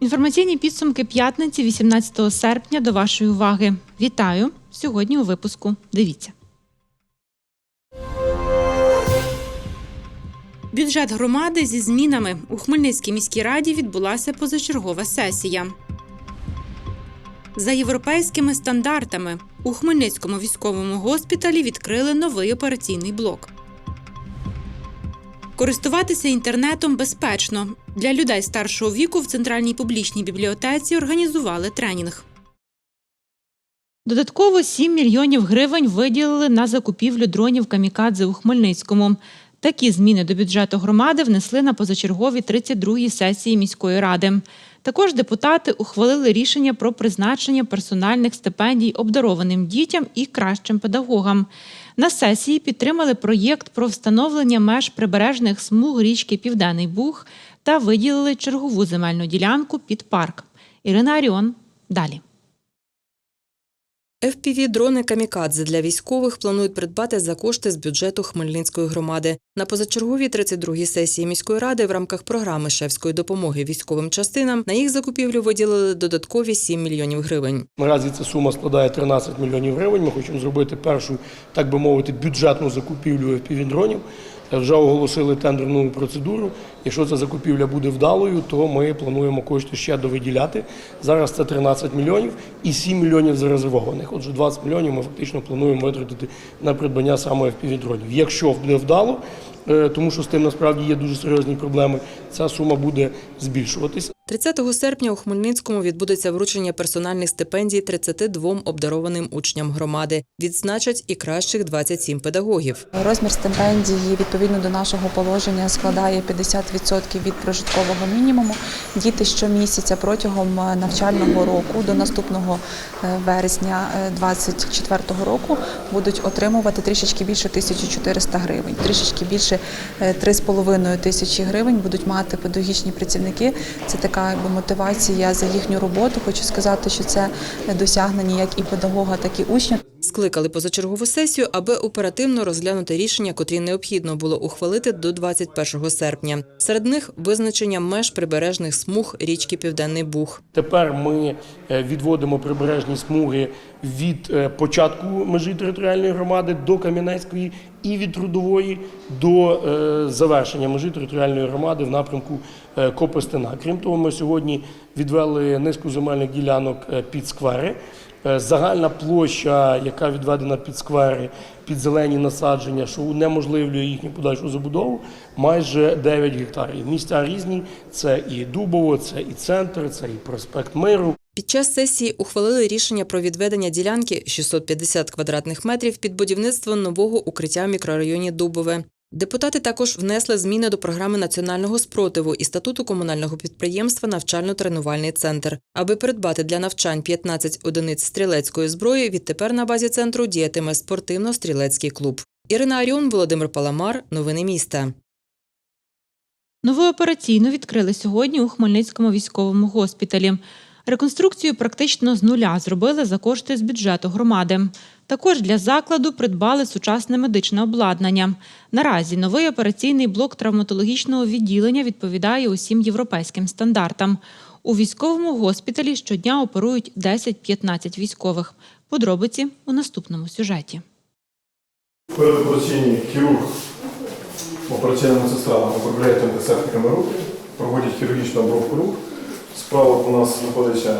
Інформаційні підсумки п'ятниці, 18 серпня, до вашої уваги. Вітаю! Сьогодні у випуску. Дивіться. Бюджет громади зі змінами у Хмельницькій міській раді відбулася позачергова сесія. За європейськими стандартами у Хмельницькому військовому госпіталі відкрили новий операційний блок. Користуватися інтернетом безпечно. Для людей старшого віку в центральній публічній бібліотеці організували тренінг. Додатково 7 мільйонів гривень виділили на закупівлю дронів камікадзе у Хмельницькому. Такі зміни до бюджету громади внесли на позачерговій 32-й сесії міської ради. Також депутати ухвалили рішення про призначення персональних стипендій обдарованим дітям і кращим педагогам. На сесії підтримали проєкт про встановлення меж прибережних смуг річки Південний Буг та виділили чергову земельну ділянку під парк. Ірина Аріон далі. FPV-дрони «Камікадзе» для військових планують придбати за кошти з бюджету Хмельницької громади. На позачерговій 32-й сесії міської ради в рамках програми шефської допомоги військовим частинам на їх закупівлю виділили додаткові 7 мільйонів гривень. Наразі ця сума складає 13 мільйонів гривень. Ми хочемо зробити першу, так би мовити, бюджетну закупівлю FPV-дронів. Вже оголосили тендерну процедуру. Якщо ця закупівля буде вдалою, то ми плануємо кошти ще довиділяти. Зараз це 13 мільйонів і 7 мільйонів зарезервованих. Отже, 20 мільйонів ми фактично плануємо витратити на придбання саме FPV-дронів. Якщо буде вдало, е, тому що з тим насправді є дуже серйозні проблеми, ця сума буде збільшуватися. 30 серпня у Хмельницькому відбудеться вручення персональних стипендій 32 обдарованим учням громади. Відзначать і кращих 27 педагогів. Розмір стипендії відповідно до нашого положення складає 50% від прожиткового мінімуму. Діти щомісяця протягом е, навчального року до наступного е, вересня 2024 року будуть отримувати трішечки більше 1400 гривень. Трішечки більше е, 3,5 тисячі гривень будуть мати педагогічні працівники. Це така якби, мотивація за їхню роботу. Хочу сказати, що це досягнення як і педагога, так і учня. Скликали позачергову сесію, аби оперативно розглянути рішення, котрі необхідно було ухвалити до 21 серпня. Серед них визначення меж прибережних смуг річки Південний Буг. Тепер ми е, відводимо прибережні смуги від е, початку межі територіальної громади до Кам'янецької і від трудової до е, завершення межі територіальної громади в напрямку Копестина. Крім того, ми сьогодні відвели низку земельних ділянок під сквери. Е, Загальна площа, яка відведена під сквери, під зелені насадження, що унеможливлює їхню подальшу забудову, майже 9 гектарів. Місця різні: це і Дубово, це і центр, це і проспект Миру. Під час сесії ухвалили рішення про відведення ділянки 650 квадратних метрів під будівництво нового укриття в мікрорайоні Дубове. Депутати також внесли зміни до програми національного спротиву і статуту комунального підприємства Навчально-тренувальний центр. Аби придбати для навчань 15 одиниць стрілецької зброї, відтепер на базі центру діятиме спортивно-стрілецький клуб. Ірина Аріон, Володимир Паламар. Новини міста. Нову операційну відкрили сьогодні у Хмельницькому військовому госпіталі. Реконструкцію практично з нуля зробили за кошти з бюджету громади. Також для закладу придбали сучасне медичне обладнання. Наразі новий операційний блок травматологічного відділення відповідає усім європейським стандартам. У військовому госпіталі щодня оперують 10-15 військових. Подробиці у наступному сюжеті. Передопераційний хірург, операційна медсестра обробляють антисептиками руки, проводять хірургічну обробку рук. Справа у нас знаходиться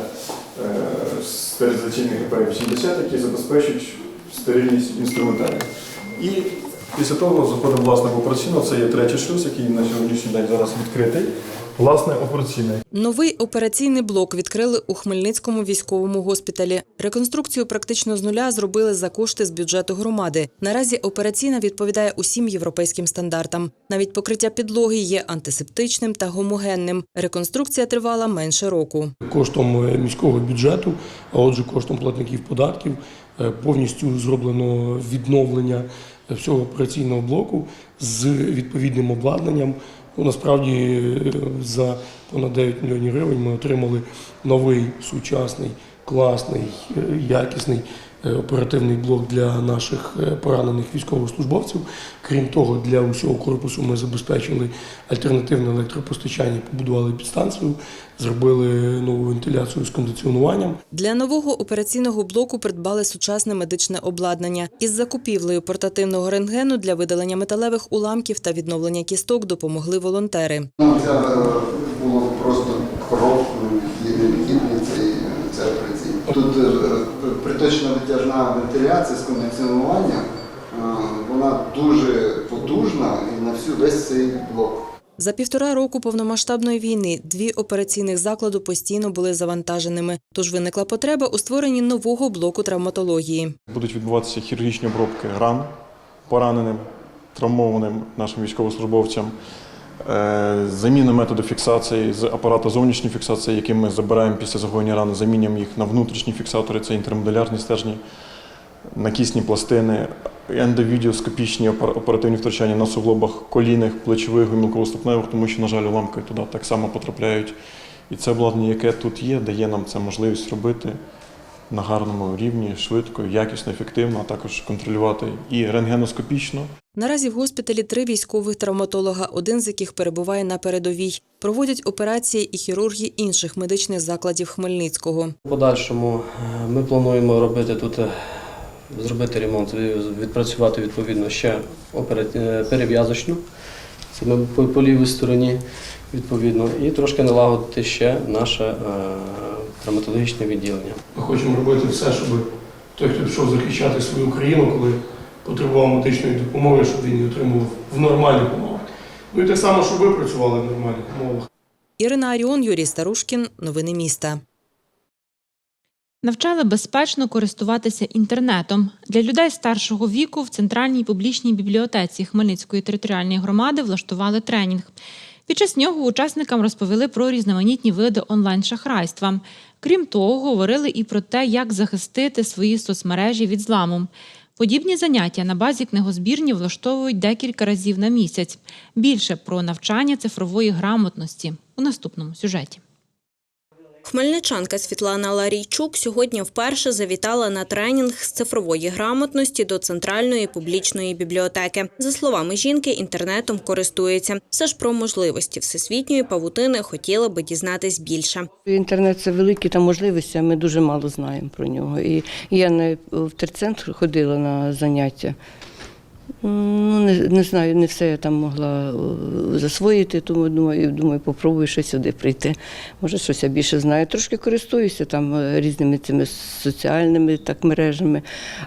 е, стерилізаційний ГП-70, який забезпечують стерильність інструментарію. І після того заходимо власне в операційну. Це є третій шлюз, який на сьогоднішній день зараз відкритий. Власне, операційний. Новий операційний блок відкрили у Хмельницькому військовому госпіталі. Реконструкцію практично з нуля зробили за кошти з бюджету громади. Наразі операційна відповідає усім європейським стандартам. Навіть покриття підлоги є антисептичним та гомогенним. Реконструкція тривала менше року. Коштом е, міського бюджету, а отже, коштом платників податків, е, повністю зроблено відновлення всього операційного блоку з відповідним обладнанням. Ну, насправді е, за понад 9 мільйонів гривень ми отримали новий сучасний, класний, е, якісний оперативний блок для наших е, поранених військовослужбовців. Крім того, для усього корпусу ми забезпечили альтернативне електропостачання, побудували підстанцію, зробили нову вентиляцію з кондиціонуванням. Для нового операційного блоку придбали сучасне медичне обладнання. Із закупівлею портативного рентгену для видалення металевих уламків та відновлення кісток допомогли волонтери. Це е, було просто крок і необхідний цей, цей операцій. Тут е, приточна витяжна вентиляція з кондиціонуванням, е, вона дуже потужна і на всю весь цей блок. За півтора року повномасштабної війни дві операційних закладу постійно були завантаженими, тож виникла потреба у створенні нового блоку травматології. Будуть відбуватися хірургічні обробки ран пораненим, травмованим нашим військовослужбовцям. Е, Заміна методу фіксації з апарату зовнішньої фіксації, який ми забираємо після загоєння рани, замінюємо їх на внутрішні фіксатори, це інтермодулярні стержні, накісні пластини, ендовідіоскопічні оперативні втручання на суглобах колінних, плечових, гомілково-ступневих, тому що, на жаль, уламки туди так само потрапляють. І це обладнання, яке тут є, дає нам це можливість робити на гарному рівні, швидко, якісно, ефективно, а також контролювати і рентгеноскопічно. Наразі в госпіталі три військових травматолога, один з яких перебуває на передовій. Проводять операції і хірурги інших медичних закладів Хмельницького. В подальшому е, ми плануємо робити тут, е, зробити ремонт, е, відпрацювати відповідно ще перев'язочну, це ми по, по лівій стороні відповідно, і трошки налагодити ще наше е, травматологічне відділення. Ми хочемо робити все, щоб той, хто пішов захищати свою країну, коли потребував медичної допомоги, щоб він її отримував в нормальних умовах. Ну і так само, щоб ви працювали в нормальних умовах. Ірина Аріон, Юрій Старушкін. Новини міста. Навчали безпечно користуватися інтернетом. Для людей старшого віку в центральній публічній бібліотеці Хмельницької територіальної громади влаштували тренінг. Під час нього учасникам розповіли про різноманітні види онлайн-шахрайства. Крім того, говорили і про те, як захистити свої соцмережі від зламу. Подібні заняття на базі книгозбірні влаштовують декілька разів на місяць. Більше про навчання цифрової грамотності у наступному сюжеті. Хмельничанка Світлана Ларійчук сьогодні вперше завітала на тренінг з цифрової грамотності до центральної публічної бібліотеки. За словами жінки, інтернетом користується. Все ж про можливості всесвітньої павутини хотіла би дізнатись більше. Інтернет це великі там можливості, а ми дуже мало знаємо про нього. І я в терцентр ходила на заняття. Ну, не, не знаю, не все я там могла е, засвоїти, тому думаю, думаю, попробую ще сюди прийти. Може, щось я більше знаю. Трошки користуюся там е, різними цими соціальними так, мережами.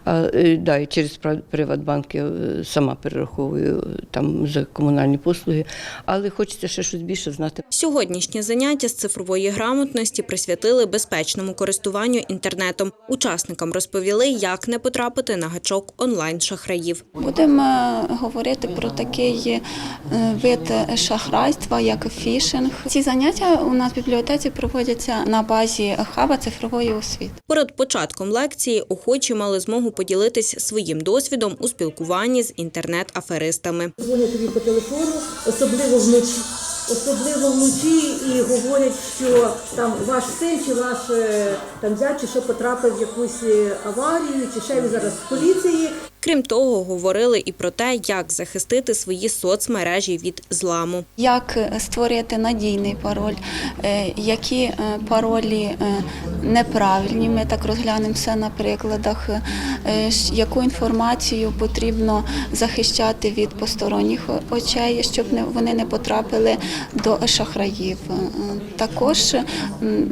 А, е, да, і через Приватбанк я сама перераховую там за комунальні послуги, але хочеться ще щось більше знати. Сьогоднішнє заняття з цифрової грамотності присвятили безпечному користуванню інтернетом. Учасникам розповіли, як не потрапити на гачок онлайн-шахраїв. Будемо говорити про такий е, вид шахрайства, як фішинг. Ці заняття у нас в бібліотеці проводяться на базі хаба цифрової освіти. Перед початком лекції охочі мали змогу поділитись своїм досвідом у спілкуванні з інтернет-аферистами. дзвонять тобі по телефону, особливо вночі. Особливо вночі і говорять, що там ваш син чи ваш е, там зять, чи що потрапив в якусь е, аварію, чи ще він зараз в поліції. Крім того, говорили і про те, як захистити свої соцмережі від зламу. Як е, створити надійний пароль, е, які е, паролі неправильні, ми так розглянемо все на прикладах, яку інформацію потрібно захищати від посторонніх очей, щоб вони не потрапили до шахраїв. Також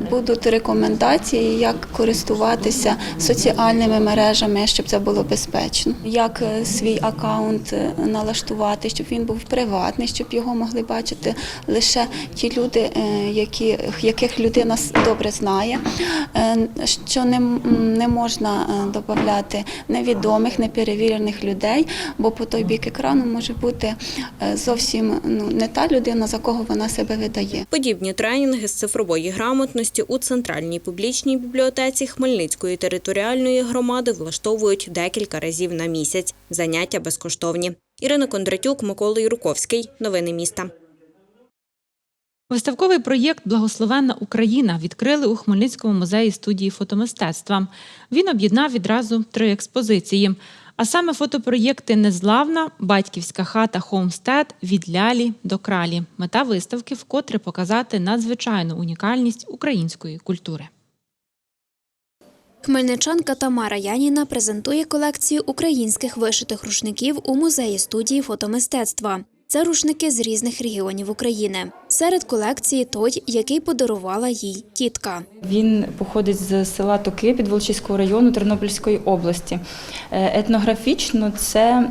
будуть рекомендації, як користуватися соціальними мережами, щоб це було безпечно. Як е, свій аккаунт е, налаштувати, щоб він був приватний, щоб його могли бачити лише ті люди, е, які, яких людина добре знає, що не, не можна додати невідомих, неперевірених людей, бо по той бік екрану може бути зовсім ну, не та людина, за кого вона себе видає. Подібні тренінги з цифрової грамотності у центральній публічній бібліотеці Хмельницької територіальної громади влаштовують декілька разів на місяць. Заняття безкоштовні. Ірина Кондратюк, Микола Юрковський. Новини міста. Виставковий проєкт Благословенна Україна відкрили у Хмельницькому музеї студії фотомистецтва. Він об'єднав відразу три експозиції. А саме фотопроєкти Незламна, Батьківська хата Хоумстед від лялі до кралі. Мета виставки вкотре показати надзвичайну унікальність української культури. Хмельничанка Тамара Яніна презентує колекцію українських вишитих рушників у музеї студії фотомистецтва. Це рушники з різних регіонів України. Серед колекції той, який подарувала їй тітка. Він походить з села Токи Підволочиського району Тернопільської області. Е, Етнографічно це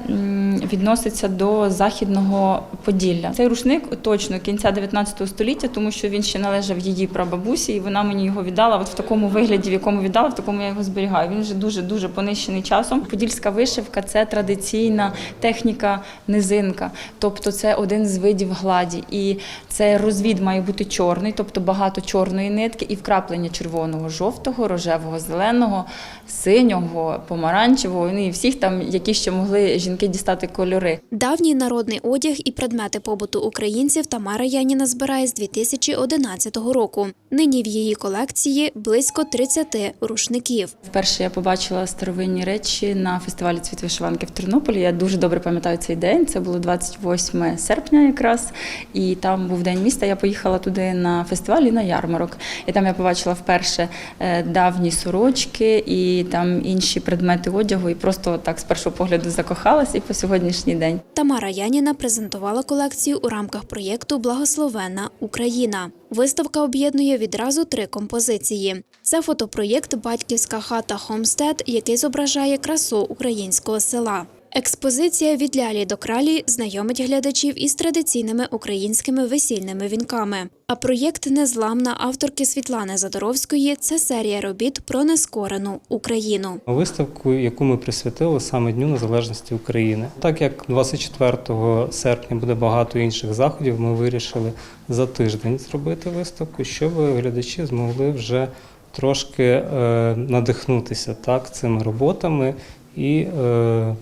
відноситься до західного Поділля. Цей рушник точно кінця 19 століття, тому що він ще належав її прабабусі, і вона мені його віддала. От в такому вигляді, в якому віддала, в такому я його зберігаю. Він вже дуже дуже понищений часом. Подільська вишивка це традиційна техніка низинка, тобто це один з видів гладі. І це розвід має бути чорний, тобто багато чорної нитки і вкраплення червоного, жовтого, рожевого, зеленого, синього, помаранчевого. Ну і всіх там, які ще могли жінки дістати кольори. Давній народний одяг і предмети побуту українців Тамара Яніна збирає з 2011 року. Нині в її колекції близько 30 рушників. Вперше я побачила старовинні речі на фестивалі Цвіт вишиванки в Тернополі. Я дуже добре пам'ятаю цей день. Це було 28 серпня якраз. І там був день міста. Я поїхала туди на фестиваль і на ярмарок. І там я побачила вперше е, давні сорочки і там інші предмети одягу. І просто так з першого погляду закохалася і по сьогоднішній день. Тамара Яніна презентувала колекцію у рамках проєкту Благословенна Україна. Виставка об'єднує відразу три композиції. Це фотопроєкт Батьківська хата Хомстед, який зображає красу українського села. Експозиція від лялі до кралі знайомить глядачів із традиційними українськими весільними вінками. А проєкт Незламна авторки Світлани Задоровської це серія робіт про нескорену Україну. Виставку, яку ми присвятили саме Дню Незалежності України. Так як 24 серпня буде багато інших заходів, ми вирішили за тиждень зробити виставку, щоб глядачі змогли вже трошки е, надихнутися так, цими роботами і е,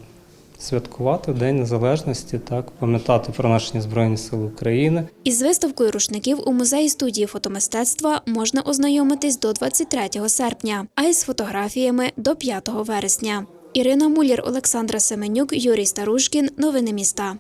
святкувати День Незалежності, так, пам'ятати про наші Збройні Сили України. Із виставкою рушників у музеї студії фотомистецтва можна ознайомитись до 23 серпня, а із фотографіями до 5 вересня. Ірина Мулір, Олександра Семенюк, Юрій Старушкін. Новини міста.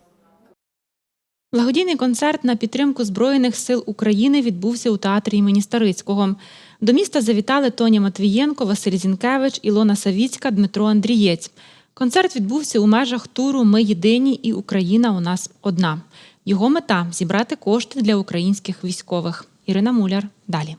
Благодійний концерт на підтримку Збройних сил України відбувся у театрі імені Старицького. До міста завітали Тоня Матвієнко, Василь Зінкевич, Ілона Савіцька, Дмитро Андрієць. Концерт відбувся у межах туру Ми єдині і Україна у нас одна. Його мета зібрати кошти для українських військових. Ірина Муляр далі.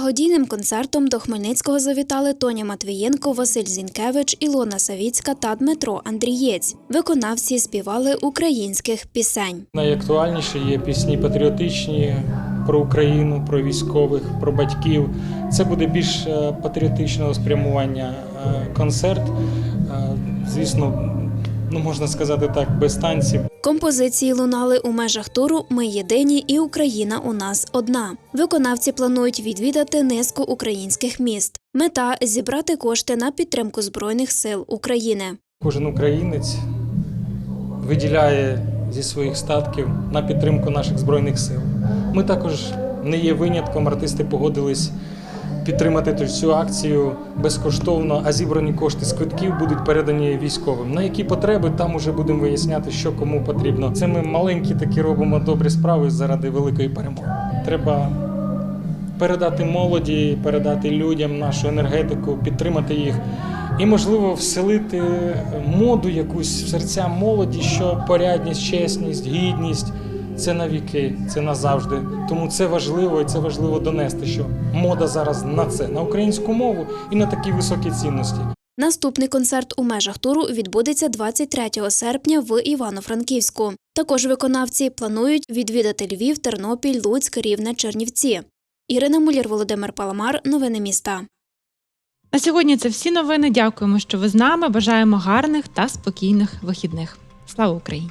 Благодійним концертом до Хмельницького завітали Тоня Матвієнко, Василь Зінкевич, Ілона Савіцька та Дмитро Андрієць. Виконавці співали українських пісень. Найактуальніші є пісні патріотичні про Україну, про військових, про батьків. Це буде більш е, патріотичного спрямування е, концерт. Е, Звісно, ну можна сказати так, без танців. Композиції лунали у межах туру Ми єдині і Україна у нас одна. Виконавці планують відвідати низку українських міст. Мета зібрати кошти на підтримку Збройних сил України. Кожен українець виділяє зі своїх статків на підтримку наших збройних сил. Ми також не є винятком. Артисти погодились підтримати цю акцію безкоштовно, а зібрані кошти з квитків будуть передані військовим. На які потреби там уже будемо виясняти, що кому потрібно. Це ми маленькі такі робимо добрі справи заради великої перемоги. Треба передати молоді, передати людям нашу енергетику, підтримати їх. І, можливо, вселити моду якусь в серця молоді, що порядність, чесність, гідність це на віки, це назавжди. Тому це важливо і це важливо донести, що мода зараз на це, на українську мову і на такі високі цінності. Наступний концерт у межах туру відбудеться 23 серпня в Івано-Франківську. Також виконавці планують відвідати Львів, Тернопіль, Луцьк, Рівне, Чернівці. Ірина Мулір, Володимир Паламар. Новини міста. На сьогодні це всі новини. Дякуємо, що ви з нами. Бажаємо гарних та спокійних вихідних. Слава Україні!